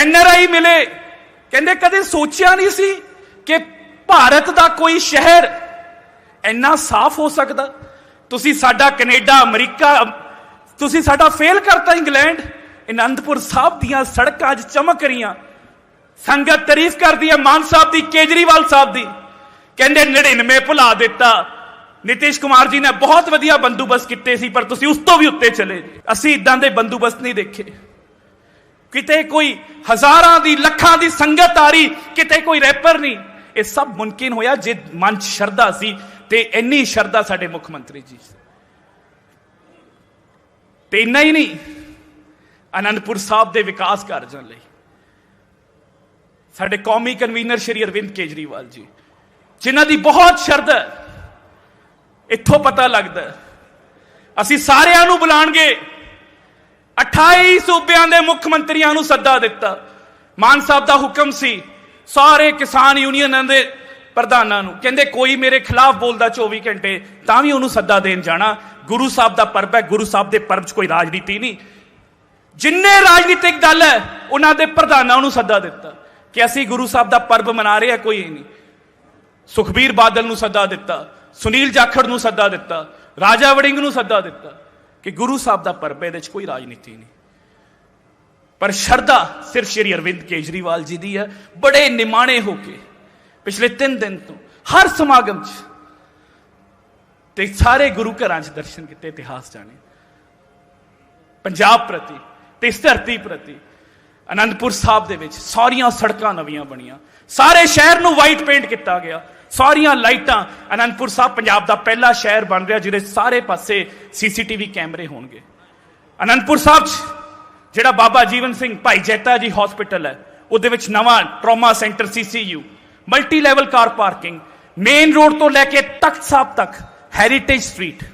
N R I ਮਿਲੇ। ਕਹਿੰਦੇ ਕਦੇ ਸੋਚਿਆ ਨਹੀਂ ਸੀ ਕਿ ਭਾਰਤ ਦਾ ਕੋਈ ਸ਼ਹਿਰ ਇੰਨਾ ਸਾਫ਼ ਹੋ ਸਕਦਾ। ਤੁਸੀਂ ਸਾਡਾ ਕੈਨੇਡਾ, ਅਮਰੀਕਾ, ਤੁਸੀਂ ਸਾਡਾ ਫੇਲ ਕਰਤਾ ਇੰਗਲੈਂਡ, ਅਨੰਦਪੁਰ ਸਾਹਿਬ ਦੀਆਂ ਸੜਕਾਂ ਅੱਜ ਚਮਕ ਰਹੀਆਂ। ਸੰਗਤ ਤਾਰੀਫ ਕਰਦੀ ਹੈ ਮਾਨ ਸਾਹਿਬ ਦੀ, ਕੇਜਰੀਵਾਲ ਸਾਹਿਬ ਦੀ। ਕਹਿੰਦੇ 99 ਭੁਲਾ ਦਿੱਤਾ। ਨਿਤਿਸ਼ ਕੁਮਾਰ ਜੀ ਨੇ ਬਹੁਤ ਵਧੀਆ ਬੰਦੋਬਸਤ ਕੀਤੇ ਸੀ, ਪਰ ਤੁਸੀਂ ਉਸ ਤੋਂ ਵੀ ਉੱਤੇ ਚਲੇ। ਅਸੀਂ ਇਦਾਂ ਦੇ ਬੰਦੋਬਸਤ ਨਹੀਂ ਦੇਖੇ। ਕਿਤੇ ਕੋਈ ਹਜ਼ਾਰਾਂ ਦੀ, ਲੱਖਾਂ ਦੀ ਸੰਗਤ ਆ ਰਹੀ, ਕਿਤੇ ਕੋਈ ਰੈਪਰ ਨਹੀਂ। ਇਹ ਸਭ ਮੁਮਕਿਨ ਹੋਇਆ ਜੇ ਮਨ 'ਚ ਸ਼ਰਧਾ ਸੀ ਤੇ ਇੰਨੀ ਸ਼ਰਧਾ ਸਾਡੇ ਮੁੱਖ ਮੰਤਰੀ ਜੀ ਤੇ ਇੰਨਾ ਹੀ ਨਹੀਂ, ਅਨੰਦਪੁਰ ਸਾਹਿਬ ਦੇ ਵਿਕਾਸ ਕਾਰਜਾਂ ਲਈ। ਸਾਡੇ ਕੌਮੀ ਕਨਵੀਨਰ ਸ਼੍ਰੀ ਅਰਵਿੰਦ ਕੇਜਰੀਵਾਲ ਜੀ, ਜਿਨ੍ਹਾਂ ਦੀ ਬਹੁਤ ਸ਼ਰਧਾ ਇੱਥੋਂ ਪਤਾ ਲੱਗਦਾ, ਅਸੀਂ ਸਾਰਿਆਂ ਨੂੰ ਬੁਲਾਣਗੇ। 28 ਸੂਬਿਆਂ ਦੇ ਮੁੱਖ ਮੰਤਰੀਆਂ ਨੂੰ ਸੱਦਾ ਦਿੱਤਾ। ਮਾਨ ਸਾਹਿਬ ਦਾ ਹੁਕਮ ਸੀ ਸਾਰੇ ਕਿਸਾਨ ਯੂਨੀਅਨਾਂ ਦੇ ਪ੍ਰਧਾਨਾਂ ਨੂੰ। ਕਹਿੰਦੇ, ਕੋਈ ਮੇਰੇ ਖਿਲਾਫ ਬੋਲਦਾ 24 ਘੰਟੇ, ਤਾਂ ਵੀ ਉਹਨੂੰ ਸੱਦਾ ਦੇਣ ਜਾਣਾ। ਗੁਰੂ ਸਾਹਿਬ ਦਾ ਪਰਬ ਹੈ, ਗੁਰੂ ਸਾਹਿਬ ਦੇ ਪਰਬ 'ਚ ਕੋਈ ਰਾਜਨੀਤੀ ਨਹੀਂ। ਜਿੰਨੇ ਰਾਜਨੀਤਿਕ ਦਲ ਹੈ, ਉਹਨਾਂ ਦੇ ਪ੍ਰਧਾਨਾਂ ਨੂੰ ਸੱਦਾ ਦਿੱਤਾ ਕਿ ਅਸੀਂ ਗੁਰੂ ਸਾਹਿਬ ਦਾ ਪਰਬ ਮਨਾ ਰਹੇ ਹਾਂ, ਕੋਈ ਨਹੀਂ। ਸੁਖਬੀਰ ਬਾਦਲ ਨੂੰ ਸੱਦਾ ਦਿੱਤਾ, ਸੁਨੀਲ ਜਾਖੜ ਨੂੰ ਸੱਦਾ ਦਿੱਤਾ, ਰਾਜਾ ਵੜਿੰਗ ਨੂੰ ਸੱਦਾ ਦਿੱਤਾ। ਕਿ ਗੁਰੂ ਸਾਹਿਬ ਦਾ ਪਰਬ ਇਹਦੇ 'ਚ ਕੋਈ ਰਾਜਨੀਤੀ ਨਹੀਂ। ਪਰ ਸ਼ਰਧਾ ਸਿਰਫ ਸ਼੍ਰੀ ਅਰਵਿੰਦ ਕੇਜਰੀਵਾਲ ਜੀ ਦੀ ਹੈ। ਬੜੇ ਨਿਮਾਣੇ ਹੋ ਕੇ ਪਿਛਲੇ 3 ਦਿਨ ਤੋਂ ਹਰ ਸਮਾਗਮ 'ਚ ਤੇ ਸਾਰੇ ਗੁਰੂ ਘਰਾਂ 'ਚ ਦਰਸ਼ਨ ਕੀਤੇ, ਇਤਿਹਾਸ ਜਾਣੇ। ਪੰਜਾਬ ਪ੍ਰਤੀ ਤੇ ਇਸ ਧਰਤੀ ਪ੍ਰਤੀ ਅਨੰਦਪੁਰ ਸਾਹਿਬ ਦੇ ਵਿੱਚ ਸਾਰੀਆਂ ਸੜਕਾਂ ਨਵੀਆਂ ਬਣੀਆਂ। ਸਾਰੇ ਸ਼ਹਿਰ ਨੂੰ ਵਾਈਟ ਪੇਂਟ ਕੀਤਾ ਗਿਆ। ਸਾਰੀਆਂ ਲਾਈਟਾਂ ਅਨੰਦਪੁਰ ਸਾਹਿਬ, ਪੰਜਾਬ ਦਾ ਪਹਿਲਾ ਸ਼ਹਿਰ ਬਣ ਰਿਹਾ, ਜਿਹਦੇ ਸਾਰੇ ਪਾਸੇ ਸੀਸੀਟੀਵੀ ਕੈਮਰੇ ਹੋਣਗੇ। ਅਨੰਦਪੁਰ ਸਾਹਿਬ 'ਚ ਜਿਹੜਾ ਬਾਬਾ ਜੀਵਨ ਸਿੰਘ ਭਾਈ ਜੈਤਾ ਜੀ ਹਸਪੀਟਲ ਹੈ, ਉਹਦੇ ਵਿੱਚ ਨਵਾਂ trauma centre CCU multi level car parking main road ਤੋਂ ਲੈ ਕੇ ਤਖਤ ਸਾਹਿਬ ਤੱਕ ਹੈਰੀਟੇਜ ਸਟਰੀਟ